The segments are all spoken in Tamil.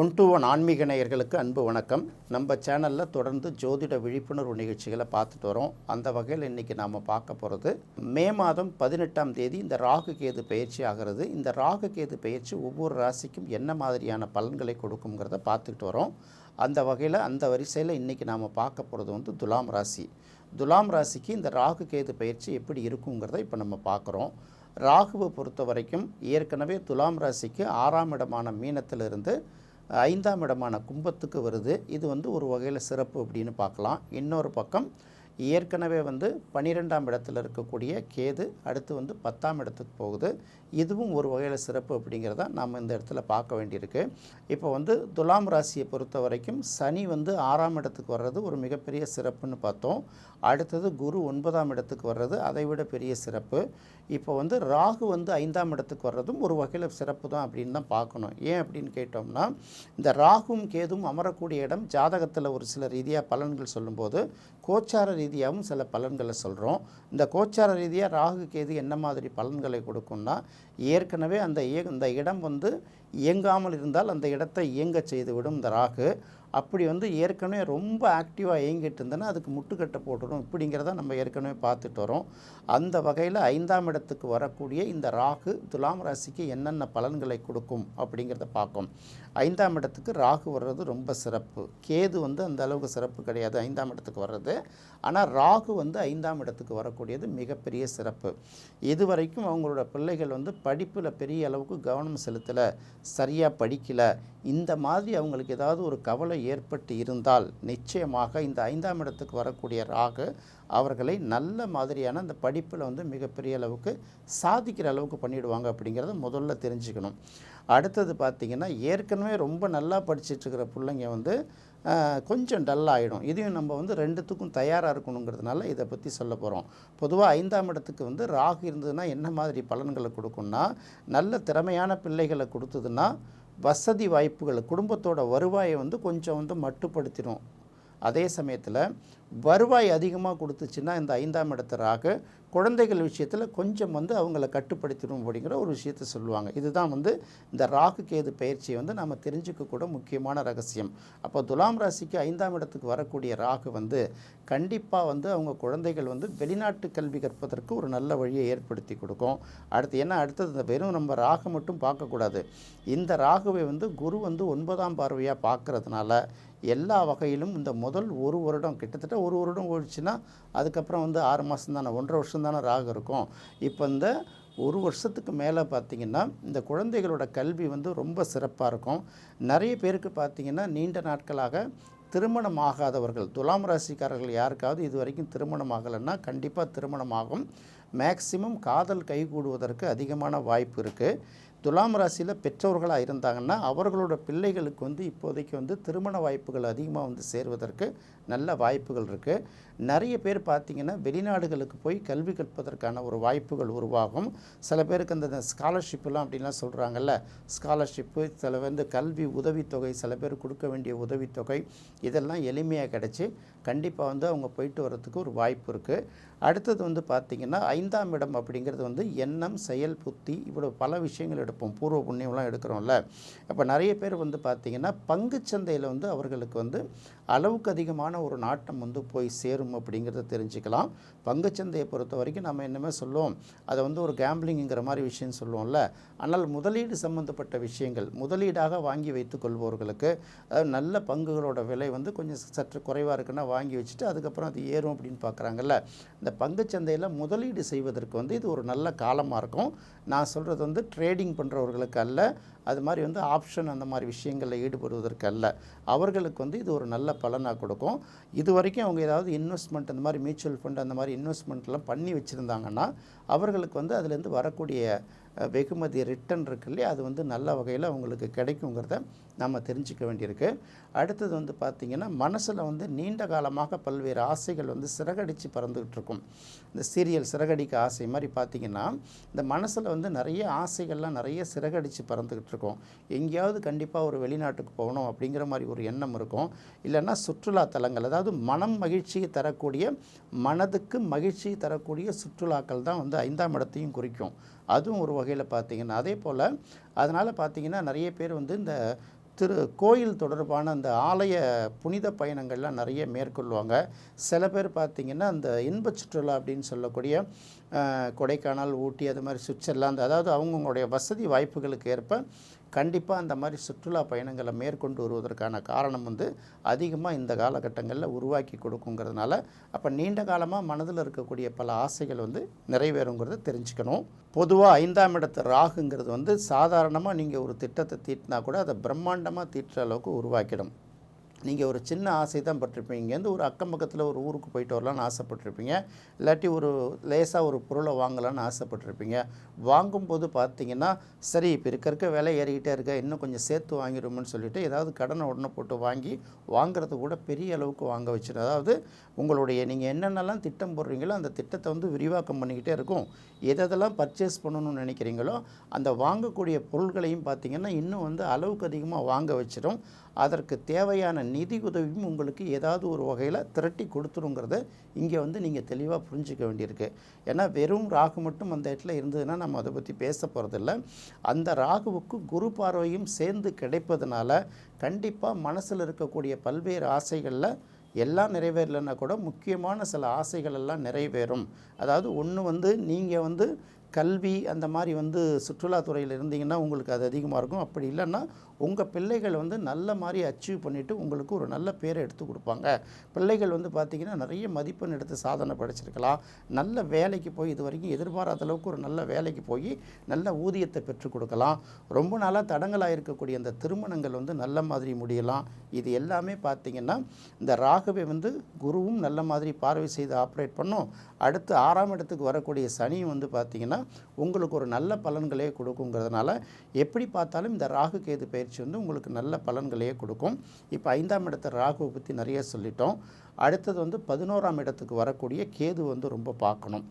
ஒன் டு ஒன் ஆன்மீக நேயர்களுக்கு அன்பு வணக்கம். நம்ம சேனலில் தொடர்ந்து ஜோதிட விழிப்புணர்வு நிகழ்ச்சிகளை பார்த்துட்டு வரோம். அந்த வகையில் இன்றைக்கி நாம் பார்க்க போகிறது மே மாதம் பதினெட்டாம் தேதி இந்த ராகு கேது பயிற்சி ஆகிறது. இந்த ராகு கேது பயிற்சி ஒவ்வொரு ராசிக்கும் என்ன மாதிரியான பலன்களை கொடுக்குங்கிறத பார்த்துக்கிட்டு வரோம். அந்த வகையில் அந்த வரிசையில் இன்றைக்கி நாம் பார்க்க போகிறது வந்து துலாம் ராசி. துலாம் ராசிக்கு இந்த ராகு கேது பயிற்சி எப்படி இருக்குங்கிறத இப்போ நம்ம பார்க்குறோம். ராகுவை பொறுத்த வரைக்கும் ஏற்கனவே துலாம் ராசிக்கு ஆறாம் இடமான மீனத்திலிருந்து ஐந்தாம் இடமான கும்பத்துக்கு வருது. இது வந்து ஒரு வகையில் சிறப்பு அப்படின்னு பார்க்கலாம். இன்னொரு பக்கம் ஏற்கனவே வந்து பன்னிரெண்டாம் இடத்துல இருக்கக்கூடிய கேது அடுத்து வந்து பத்தாம் இடத்துக்கு போகுது. இதுவும் ஒரு வகையில் சிறப்பு அப்படிங்கிறத நாம் இந்த இடத்துல பார்க்க வேண்டியிருக்கு. இப்போ வந்து துலாம் ராசியை பொறுத்த வரைக்கும் சனி வந்து ஆறாம் இடத்துக்கு வர்றது ஒரு மிகப்பெரிய சிறப்புன்னு பார்த்தோம். அடுத்தது குரு ஒன்பதாம் இடத்துக்கு வர்றது அதை விட பெரிய சிறப்பு. இப்போ வந்து ராகு வந்து ஐந்தாம் இடத்துக்கு வர்றதும் ஒரு வகையில் சிறப்பு தான் அப்படின்னு தான் பார்க்கணும். ஏன் அப்படின்னு கேட்டோம்னா இந்த ராகும் கேதும் அமரக்கூடிய இடம் ஜாதகத்தில் ஒரு சில ரீதியாக பலன்கள் சொல்லும்போது கோச்சார ரீதியாகவும் சில பலன்களை சொல்கிறோம் இந்த கோச்சார ரீதியாக ராகு கேது என்ன மாதிரி பலன்களை கொடுக்கும்னா ஏற்கனவே அந்த இந்த இடம் வந்து இயங்காமல் இருந்தால் அந்த இடத்தை இயங்க செய்துவிடும் இந்த ராகு. அப்படி வந்து ஏற்கனவே ரொம்ப ஆக்டிவாக இயங்கிட்டு இருந்தேன்னா அதுக்கு முட்டுக்கட்டை போட்டுடும் இப்படிங்கிறத நம்ம ஏற்கனவே பார்த்துட்டு வரோம். அந்த வகையில் ஐந்தாம் இடத்துக்கு வரக்கூடிய இந்த ராகு துலாம் ராசிக்கு என்னென்ன பலன்களை கொடுக்கும் அப்படிங்கிறத பார்க்கும் ஐந்தாம் இடத்துக்கு ராகு வர்றது ரொம்ப சிறப்பு. கேது வந்து அந்த அளவுக்கு சிறப்பு கிடையாது ஐந்தாம் இடத்துக்கு வர்றது. ஆனால் ராகு வந்து ஐந்தாம் இடத்துக்கு வரக்கூடியது மிகப்பெரிய சிறப்பு. இதுவரைக்கும் அவங்களோட பிள்ளைகள் வந்து படிப்பில் பெரிய அளவுக்கு கவனம் செலுத்தலை சரியாக படிக்கலை இந்த மாதிரி அவங்களுக்கு ஏதாவது ஒரு கவலை ஏற்பட்டு இருந்தால் நிச்சயமாக இந்த ஐந்தாம் இடத்துக்கு வரக்கூடிய ராகு அவர்களை நல்ல மாதிரியான அந்த படிப்பில் வந்து மிகப்பெரிய அளவுக்கு சாதிக்கிற அளவுக்கு பண்ணிவிடுவாங்க அப்படிங்கிறத முதல்ல தெரிஞ்சுக்கணும். அடுத்தது பார்த்திங்கன்னா ஏற்கனவே ரொம்ப நல்லா படிச்சிட்ருக்கிற பிள்ளைங்க வந்து கொஞ்சம் டல் ஆகிடும் இதையும் நம்ம வந்து ரெண்டுத்துக்கும் தயாராக இருக்கணுங்கிறதுனால இதை பற்றி சொல்ல போகிறோம் பொதுவாக ஐந்தாம் இடத்துக்கு வந்து ராகு இருந்ததுன்னா என்ன மாதிரி பலன்களை கொடுக்கும்னா நல்ல திறமையான பிள்ளைகளை கொடுத்ததுன்னா வசதி வாய்ப்புகள் குடும்பத்தோட வருவாயை வந்து கொஞ்சம் வந்து மட்டுப்படுத்திடும் அதே சமயத்தில் வருவாய் அதிகமாக கொடுத்துச்சுன்னா இந்த ஐந்தாம் இடத்து ராகு குழந்தைகள் விஷயத்தில் கொஞ்சம் வந்து அவங்கள கட்டுப்படுத்திடும் அப்படிங்கிற ஒரு விஷயத்தை சொல்லுவாங்க. இதுதான் வந்து இந்த ராகு கேது பயிற்சியை வந்து நம்ம தெரிஞ்சுக்கக்கூட முக்கியமான ரகசியம். அப்போ துலாம் ராசிக்கு ஐந்தாம் இடத்துக்கு வரக்கூடிய ராகு வந்து கண்டிப்பாக வந்து அவங்க குழந்தைகள் வந்து வெளிநாட்டு கல்வி கற்பதற்கு ஒரு நல்ல வழியை ஏற்படுத்தி கொடுக்கும். அடுத்து என்ன? அடுத்தது இந்த வெறும் நம்ம ராகு மட்டும் பார்க்கக்கூடாது. இந்த ராகுவை வந்து குரு வந்து ஒன்பதாம் பார்வையாக பார்க்கறதுனால எல்லா வகையிலும் இந்த முதல் ஒரு வருடம் கிட்டத்தட்ட ஒரு வருடம் ஓடிச்சுன்னா அதுக்கப்புறம் வந்து ஆறு மாதம் தானே ஒன்றரை வருஷம் தானே ராகு இருக்கும். இப்போ இந்த ஒரு வருஷத்துக்கு மேலே பார்த்திங்கன்னா இந்த குழந்தைகளோட கல்வி வந்து ரொம்ப சிறப்பாக இருக்கும். நிறைய பேருக்கு பார்த்திங்கன்னா நீண்ட நாட்களாக திருமணம் ஆகாதவர்கள் துலாம் ராசிக்காரர்கள் யாருக்காவது இது வரைக்கும் திருமணம் ஆகலைன்னா கண்டிப்பாக திருமணம் ஆகும் மேக்சிமம் காதல் கைகூடுவதற்கு அதிகமான வாய்ப்பு இருக்குது துலாம் ராசியில் பெற்றோர்களாக இருந்தாங்கன்னா அவர்களோட பிள்ளைகளுக்கு வந்து இப்போதைக்கு வந்து திருமண வாய்ப்புகள் அதிகமாக வந்து சேர்வதற்கு நல்ல வாய்ப்புகள் இருக்குது நிறைய பேர் பார்த்திங்கன்னா வெளிநாடுகளுக்கு போய் கல்வி கற்பதற்கான ஒரு வாய்ப்புகள் உருவாகும். சில பேருக்கு அந்த ஸ்காலர்ஷிப்லாம் அப்படின்லாம் சொல்கிறாங்கல்ல ஸ்காலர்ஷிப்பு சில வந்து கல்வி உதவித்தொகை சில பேர் கொடுக்க வேண்டிய உதவித்தொகை இதெல்லாம் எளிமையாக கிடச்சி கண்டிப்பாக வந்து அவங்க போயிட்டு வர்றதுக்கு ஒரு வாய்ப்பு இருக்குது அடுத்தது வந்து பார்த்திங்கன்னா ஐந்தாம் இடம் அப்படிங்கிறது வந்து எண்ணம் செயல் புத்தி இவ்வளோ பல விஷயங்கள் எடுப்போம். பூர்வ புண்ணியம்லாம் எடுக்கிறோம்ல. அப்போ நிறைய பேர் வந்து பார்த்திங்கன்னா பங்குச்சந்தையில் வந்து அவர்களுக்கு வந்து அளவுக்கு அதிகமான ஒரு நாட்டம் வந்து போய் சேரும் அப்படிங்கிறத தெரிஞ்சுக்கலாம். பங்குச்சந்தையை பொறுத்த வரைக்கும் நம்ம என்னமே சொல்லுவோம். அதை வந்து ஒரு கேம்பிளிங்கிற மாதிரி விஷயம் சொல்லுவோம்ல. ஆனால் முதலீடு சம்மந்தப்பட்ட விஷயங்கள் முதலீடாக வாங்கி வைத்துக் கொள்பவர்களுக்கு அதாவது நல்ல பங்குகளோட விலை வந்து கொஞ்சம் சற்று குறைவாக இருக்குன்னா வாங்கி வச்சுட்டு அதுக்கப்புறம் அது ஏறும் அப்படின்னு பார்க்குறாங்கல்ல. இந்த பங்குச்சந்தையில் முதலீடு செய்வதற்கு வந்து இது ஒரு நல்ல காலமாக இருக்கும். நான் சொல்கிறது வந்து ட்ரேடிங் பண்ணுறவர்களுக்கு அல்ல. அது மாதிரி வந்து ஆப்ஷன் அந்த மாதிரி விஷயங்களில் ஈடுபடுவதற்கு அல்ல அவர்களுக்கு வந்து இது ஒரு நல்ல பலனாக கொடுக்கும். இது வரைக்கும் அவங்க ஏதாவது இன்வெஸ்ட்மெண்ட் அந்த மாதிரி மியூச்சுவல் ஃபண்ட் அந்த மாதிரி இன்வெஸ்ட்மெண்ட்லாம் பண்ணி வச்சுருந்தாங்கன்னா அவர்களுக்கு வந்து அதுலேருந்து வரக்கூடிய வெகுமதி ரிட்டன் இருக்கு இல்லையா? அது வந்து நல்ல வகையில் அவங்களுக்கு கிடைக்குங்கிறத நம்ம தெரிஞ்சுக்க வேண்டியிருக்கு. அடுத்தது வந்து பார்த்திங்கன்னா மனசில் வந்து நீண்ட காலமாக பல்வேறு ஆசைகள் வந்து சிறகடித்து பறந்துக்கிட்டு இருக்கும் இந்த சீரியல் சிறகடிக்க ஆசை மாதிரி பார்த்திங்கன்னா இந்த மனசில் வந்து நிறைய ஆசைகள்லாம் நிறைய சிறகடித்து பறந்துக்கிட்டு இருக்கும் எங்கேயாவது கண்டிப்பாக ஒரு வெளிநாட்டுக்கு போகணும் அப்படிங்கிற மாதிரி ஒரு எண்ணம் இருக்கும். இல்லைன்னா சுற்றுலா தலங்கள் அதாவது மனம் மகிழ்ச்சியை தரக்கூடிய மனதுக்கு மகிழ்ச்சி தரக்கூடிய சுற்றுலாக்கள் தான் வந்து ஐந்தாம் இடத்தையும் குறிக்கும். அதுவும் ஒரு வகையில் பார்த்திங்கன்னா அதே போல் அதனால் பார்த்தீங்கன்னா நிறைய பேர் வந்து இந்த திரு கோயில் தொடர்பான அந்த ஆலய புனித பயணங்கள்லாம் நிறைய மேற்கொள்வாங்க. சில பேர் பார்த்திங்கன்னா அந்த இன்ப சுற்றுலா அப்படின்னு சொல்லக்கூடிய கொடைக்கானல் ஊட்டி அது மாதிரி சுவிட்சர்லாந்து அதாவது அவங்கவுங்களுடைய வசதி வாய்ப்புகளுக்கு ஏற்ப கண்டிப்பாக அந்த மாதிரி சுற்றுலா பயணங்களை மேற்கொண்டு வருவதற்கான காரணம் வந்து அதிகமாக இந்த காலகட்டங்களில் உருவாக்கி கொடுக்குங்கிறதுனால அப்போ நீண்ட காலமாக மனதில் இருக்கக்கூடிய பல ஆசைகள் வந்து நிறைவேறுங்கிறத தெரிஞ்சுக்கணும். பொதுவாக ஐந்தாம் இடத்து ராகுங்கிறது வந்து சாதாரணமாக நீங்கள் ஒரு திட்டத்தை தீட்டினா கூட அதை பிரம்மாண்டமாக தீட்டுற அளவுக்கு உருவாக்கிடும். நீங்கள் ஒரு சின்ன ஆசை தான் பட்டிருப்பீங்க இங்கேருந்து ஒரு அக்கம் பக்கத்தில் ஒரு ஊருக்கு போயிட்டு வரலான்னு ஆசைப்பட்டிருப்பீங்க. இல்லாட்டி ஒரு லேசாக ஒரு பொருளை வாங்கலான்னு ஆசைப்பட்டிருப்பீங்க. வாங்கும்போது பார்த்தீங்கன்னா சரி இப்போ இருக்க இருக்க விலை ஏறிக்கிட்டே இருக்க இன்னும் கொஞ்சம் சேர்த்து வாங்கிடுமோன்னு சொல்லிட்டு ஏதாவது கடனை உடனே போட்டு வாங்கி வாங்குறது கூட பெரிய அளவுக்கு வாங்க வச்சிடும் அதாவது உங்களுடைய நீங்கள் என்னென்னலாம் திட்டம் போடுறீங்களோ அந்த திட்டத்தை வந்து விரிவாக்கம் பண்ணிக்கிட்டே இருக்கும். எதெல்லாம் பர்ச்சேஸ் பண்ணணும்னு நினைக்கிறீங்களோ அந்த வாங்கக்கூடிய பொருள்களையும் பார்த்தீங்கன்னா இன்னும் வந்து அளவுக்கு அதிகமாக வாங்க வச்சிடும் அதற்கு தேவையான நிதி உதவியும் உங்களுக்கு ஏதாவது ஒரு வகையில் திரட்டி கொடுத்துருங்கிறத இங்கே வந்து நீங்கள் தெளிவாக புரிஞ்சிக்க வேண்டியிருக்கு. ஏன்னா வெறும் ராகு மட்டும் அந்த இடத்துல இருந்ததுன்னா நம்ம அதை பற்றி பேச போகிறதில்ல அந்த ராகுவுக்கு குரு பார்வையும் சேர்ந்து கிடைப்பதனால கண்டிப்பாக மனசில் இருக்கக்கூடிய பல்வேறு ஆசைகளில் எல்லாம் நிறைவேறலைன்னா கூட முக்கியமான சில ஆசைகள் எல்லாம் நிறைவேறும். அதாவது ஒன்று வந்து நீங்கள் வந்து கல்வி அந்த மாதிரி வந்து சுற்றுலாத்துறையில் இருந்தீங்கன்னா உங்களுக்கு அது அதிகமாக இருக்கும். அப்படி இல்லைன்னா உங்கள் பிள்ளைகள் வந்து நல்ல மாதிரி அச்சீவ் பண்ணிவிட்டு உங்களுக்கு ஒரு நல்ல பேரை எடுத்து கொடுப்பாங்க. பிள்ளைகள் வந்து பார்த்திங்கன்னா நிறைய மதிப்பெண் எடுத்து சாதனை படைச்சிருக்கலாம். நல்ல வேலைக்கு போய் இது வரைக்கும் எதிர்பாராத அளவுக்கு ஒரு நல்ல வேலைக்கு போய் நல்ல ஊதியத்தை பெற்றுக் கொடுக்கலாம். ரொம்ப நாளாக தடங்களாக இருக்கக்கூடிய அந்த திருமணங்கள் வந்து நல்ல மாதிரி முடியலாம். இது எல்லாமே பார்த்திங்கன்னா இந்த ராகுவை வந்து குருவும் நல்ல மாதிரி பார்வை செய்து ஆப்ரேட் பண்ணும். அடுத்து ஆறாம் இடத்துக்கு வரக்கூடிய சனியும் வந்து பார்த்திங்கன்னா உங்களுக்கு ஒரு நல்ல பலன்களே கொடுக்குங்கிறதுனால எப்படி பார்த்தாலும் இந்த ராகு கேது பயிற்சி வந்து உங்களுக்கு நல்ல பலன்களையே கொடுக்கும். இப்போ ஐந்தாம் இடத்த ராகுவை பற்றி நிறைய சொல்லிட்டோம். அடுத்தது வந்து பதினோராம் இடத்துக்கு வரக்கூடிய கேது வந்து ரொம்ப பார்க்கணும்.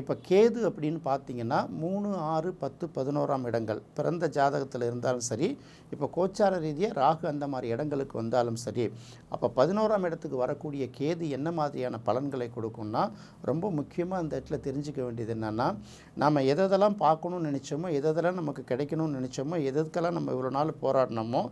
இப்போ கேது அப்படின்னு பார்த்தீங்கன்னா மூணு ஆறு பத்து பதினோராம் இடங்கள். பிறந்த ஜாதகத்தில் இருந்தாலும் சரி இப்போ கோச்சார ரீதியாக ராகு அந்த மாதிரி இடங்களுக்கு வந்தாலும் சரி அப்போ பதினோராம் இடத்துக்கு வரக்கூடிய கேது என்ன மாதிரியான பலன்களை கொடுக்கும்னா ரொம்ப முக்கியமாக அந்த இடத்துல தெரிஞ்சுக்க வேண்டியது என்னென்னா நம்ம எதெல்லாம் பார்க்கணும்னு நினச்சோமோ எதெல்லாம் நமக்கு கிடைக்கணும்னு நினச்சோமோ எதுக்கெல்லாம் நம்ம இவ்வளோ நாள் போராடினோமோ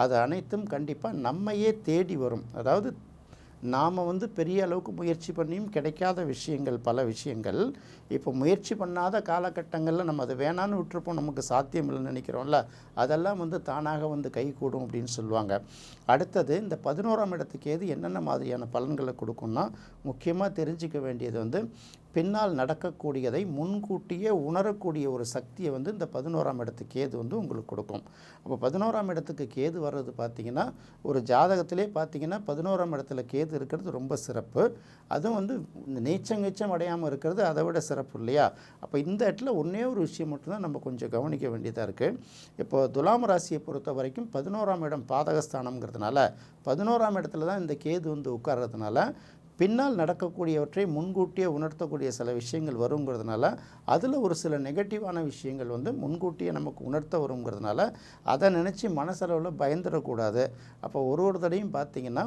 அது அனைத்தும் கண்டிப்பாக நம்மையே தேடி வரும். அதாவது நாம் வந்து பெரிய அளவுக்கு முயற்சி பண்ணியும் கிடைக்காத விஷயங்கள் பல விஷயங்கள். இப்போ முயற்சி பண்ணாத காலகட்டங்களில் நம்ம அதை வேணான்னு விட்டுருப்போம். நமக்கு சாத்தியம் இல்லைன்னு நினைக்கிறோம்ல. அதெல்லாம் வந்து தானாக வந்து கைகூடும் அப்படின்னு சொல்லுவாங்க. அடுத்தது இந்த பதினோராம் இடத்துக்கு ஏது என்னென்ன மாதிரியான பலன்களை கொடுக்கும்னா முக்கியமாக தெரிஞ்சுக்க வேண்டியது வந்து பின்னால் நடக்கக்கூடியதை முன்கூட்டியே உணரக்கூடிய ஒரு சக்தியை வந்து இந்த பதினோராம் இடத்து கேது வந்து உங்களுக்கு கொடுக்கும். அப்போ பதினோராம் இடத்துக்கு கேது வர்றது பார்த்திங்கன்னா ஒரு ஜாதகத்திலே பார்த்திங்கன்னா பதினோராம் இடத்துல கேது இருக்கிறது ரொம்ப சிறப்பு. அதுவும் வந்து நீச்சம் நீச்சம் அடையாமல் இருக்கிறது அதை விட சிறப்பு இல்லையா? அப்போ இந்த இடத்துல ஒன்றே ஒரு விஷயம் மட்டும்தான் நம்ம கொஞ்சம் கவனிக்க வேண்டியதாக இருக்குது இப்போ துலாம் ராசியை பொறுத்த வரைக்கும் பதினோராம் இடம் பாதகஸ்தானம்ங்கிறதுனால பதினோராம் இடத்துல தான் இந்த கேது வந்து உட்கார்றதுனால பின்னால் நடக்கக்கூடியவற்றை முன்கூட்டியே உணர்த்தக்கூடிய சில விஷயங்கள் வருங்கிறதுனால அதில் ஒரு சில நெகட்டிவான விஷயங்கள் வந்து முன்கூட்டியே நமக்கு உணர்த்த வருங்கிறதுனால அதை நினச்சி மனசளவில் பயந்துடக்கூடாது. அப்போ ஒரு ஒரு தடையும் பார்த்திங்கன்னா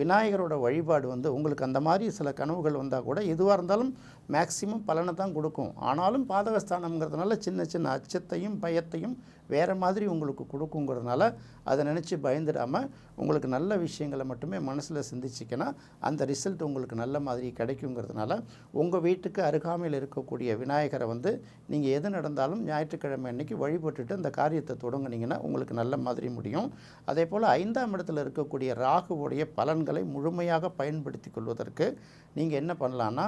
விநாயகரோட வழிபாடு வந்து உங்களுக்கு அந்த மாதிரி சில கனவுகள் வந்தால் கூட எதுவாக இருந்தாலும் மேக்சிமம் பலனை தான் கொடுக்கும். ஆனாலும் பாதகஸ்தானம்ங்கிறதுனால சின்ன சின்ன அச்சத்தையும் பயத்தையும் வேறு மாதிரி உங்களுக்கு கொடுக்குங்கிறதுனால அதை நினச்சி பயந்துடாமல் உங்களுக்கு நல்ல விஷயங்களை மட்டுமே மனசில் சிந்திச்சிக்கன்னா அந்த ரிசல்ட் உங்களுக்கு நல்ல மாதிரி கிடைக்குங்கிறதுனால உங்கள் வீட்டுக்கு அருகாமையில் இருக்கக்கூடிய விநாயகரை வந்து நீங்கள் எது நடந்தாலும் ஞாயிற்றுக்கிழமை அன்னைக்கு வழிபட்டுட்டு அந்த காரியத்தை தொடங்குனீங்கன்னா உங்களுக்கு நல்ல மாதிரி முடியும். அதே போல் ஐந்தாம் இடத்துல இருக்கக்கூடிய ராகுவுடைய பலன்களை முழுமையாக பயன்படுத்தி கொள்வதற்கு நீங்கள் என்ன பண்ணலான்னா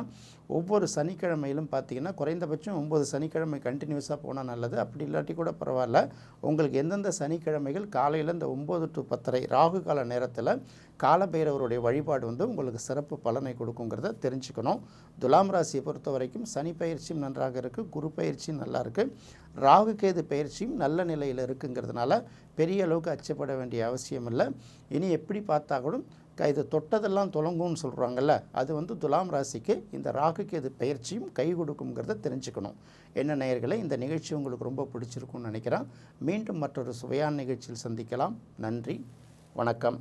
ஒவ்வொரு சனிக்கிழமையிலும் பார்த்தீங்கன்னா குறைந்தபட்சம் ஒம்பது சனிக்கிழமை கண்டினியூஸாக போனால் நல்லது. அப்படி இல்லாட்டி கூட பரவாயில்ல. உங்களுக்கு எந்தெந்த சனிக்கிழமைகள் காலையில் இந்த ஒம்பது டு பத்தரை ராகு கால நேரத்தில் காலபைரவருடைய வழிபாடு வந்து உங்களுக்கு சிறப்பு பலனை கொடுக்குங்கிறத தெரிஞ்சுக்கணும். துலாம் ராசியை பொறுத்த வரைக்கும் சனி பயிற்சியும் நன்றாக இருக்குது குரு பயிற்சியும் நல்லா இருக்குது ராகு கேது பயிற்சியும் நல்ல நிலையில் இருக்குங்கிறதுனால பெரிய அளவுக்கு அச்சப்பட வேண்டிய அவசியம் இல்லை. இனி எப்படி பார்த்தா கூட இது தொட்டதெல்லாம் தொலங்கும்னு சொல்கிறாங்கல்ல அது வந்து துலாம் ராசிக்கு இந்த ராகுக்கு இது பயிற்சியும் கை கொடுக்குங்கிறத தெரிஞ்சுக்கணும். என்ன நேயர்களே இந்த நிகழ்ச்சி உங்களுக்கு ரொம்ப பிடிச்சிருக்கும்னு நினைக்கிறேன். மீண்டும் மற்றொரு சுவையான நிகழ்ச்சியில் சந்திக்கலாம். நன்றி. வணக்கம்.